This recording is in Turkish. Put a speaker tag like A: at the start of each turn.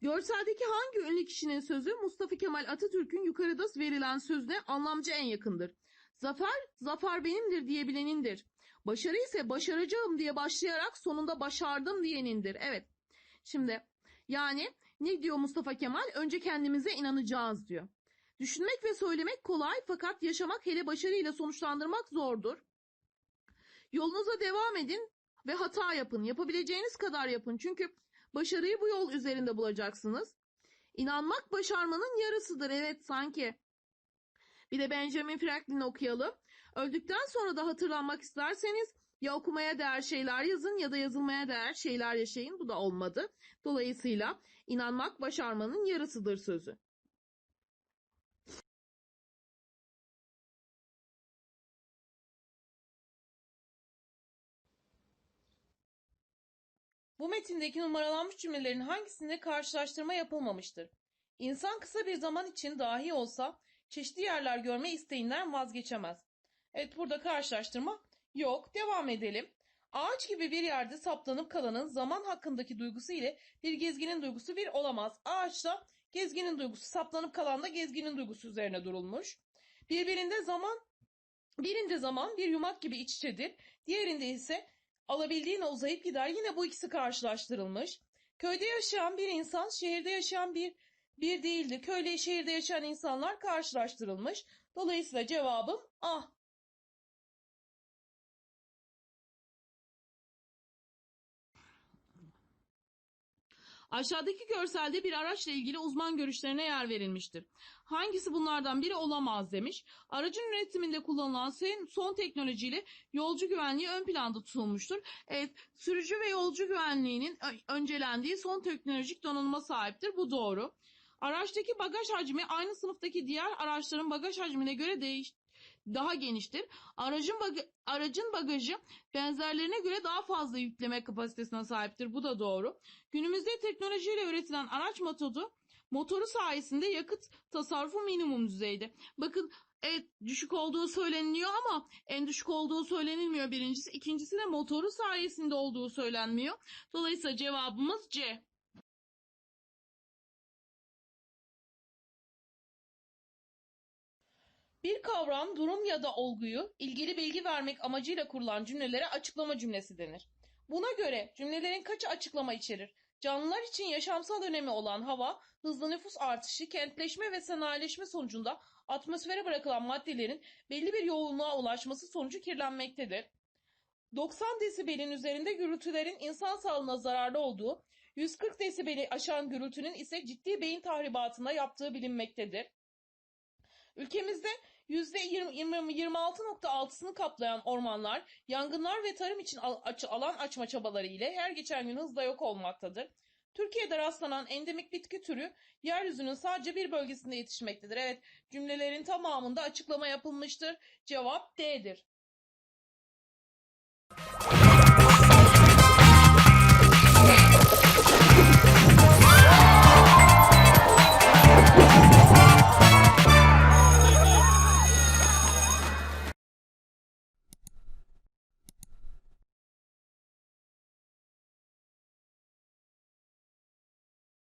A: Görseldeki hangi ünlü kişinin sözü Mustafa Kemal Atatürk'ün yukarıda verilen sözüne anlamca en yakındır? Zafer, zafer benimdir diyebilenindir. Başarı ise başaracağım diye başlayarak sonunda başardım diyenindir. Evet. Şimdi yani ne diyor Mustafa Kemal? Önce kendimize inanacağız diyor. Düşünmek ve söylemek kolay fakat yaşamak hele başarıyla sonuçlandırmak zordur. Yolunuza devam edin ve hata yapın. Yapabileceğiniz kadar yapın. Çünkü başarıyı bu yol üzerinde bulacaksınız. İnanmak başarmanın yarısıdır. Evet sanki. Bir de Benjamin Franklin'i okuyalım. Öldükten sonra da hatırlanmak isterseniz ya okumaya değer şeyler yazın ya da yazılmaya değer şeyler yaşayın. Bu da olmadı. Dolayısıyla inanmak başarmanın yarısıdır sözü.
B: Bu metindeki numaralanmış cümlelerin hangisinde karşılaştırma yapılmamıştır? İnsan kısa bir zaman için dahi olsa çeşitli yerler görme isteğinden vazgeçemez. Evet burada karşılaştırma yok. Devam edelim. Ağaç gibi bir yerde saplanıp kalanın zaman hakkındaki duygusu ile bir gezginin duygusu bir olamaz. Ağaçta gezginin duygusu, saplanıp kalan da gezginin duygusu üzerine durulmuş. Birbirinde zaman, birinde zaman bir yumak gibi iç içedir. Diğerinde ise alabildiğine uzayıp gider. Yine bu ikisi karşılaştırılmış. Köyde yaşayan bir insan şehirde yaşayan bir bir değildir. Köyle şehirde yaşayan insanlar karşılaştırılmış. Dolayısıyla cevabım ah.
A: Aşağıdaki görselde bir araçla ilgili uzman görüşlerine yer verilmiştir. Hangisi bunlardan biri olamaz demiş. Aracın üretiminde kullanılan son- teknolojiyle yolcu güvenliği ön planda tutulmuştur. Evet, sürücü ve yolcu güvenliğinin öncelendiği son teknolojik donanıma sahiptir. Bu doğru. Araçtaki bagaj hacmi aynı sınıftaki diğer araçların bagaj hacmine göre değiş daha geniştir. Aracın baga- aracın bagajı benzerlerine göre daha fazla yükleme kapasitesine sahiptir. Bu da doğru. Günümüzde teknolojiyle üretilen araç motoru motoru sayesinde yakıt tasarrufu minimum düzeyde. Bakın evet düşük olduğu söyleniliyor ama en düşük olduğu söylenilmiyor birincisi. İkincisi de motoru sayesinde olduğu söylenmiyor. Dolayısıyla cevabımız C.
B: Bir kavram, durum ya da olguyu ilgili bilgi vermek amacıyla kurulan cümlelere açıklama cümlesi denir. Buna göre cümlelerin kaçı açıklama içerir? Canlılar için yaşamsal önemi olan hava, hızlı nüfus artışı, kentleşme ve sanayileşme sonucunda atmosfere bırakılan maddelerin belli bir yoğunluğa ulaşması sonucu kirlenmektedir. 90 desibelin üzerinde gürültülerin insan sağlığına zararlı olduğu, 140 desibeli aşan gürültünün ise ciddi beyin tahribatına yaptığı bilinmektedir. Ülkemizde %26.6'sını kaplayan ormanlar, yangınlar ve tarım için alan açma çabaları ile her geçen gün hızla yok olmaktadır. Türkiye'de rastlanan endemik bitki türü yeryüzünün sadece bir bölgesinde yetişmektedir. Evet, cümlelerin tamamında açıklama yapılmıştır. Cevap D'dir.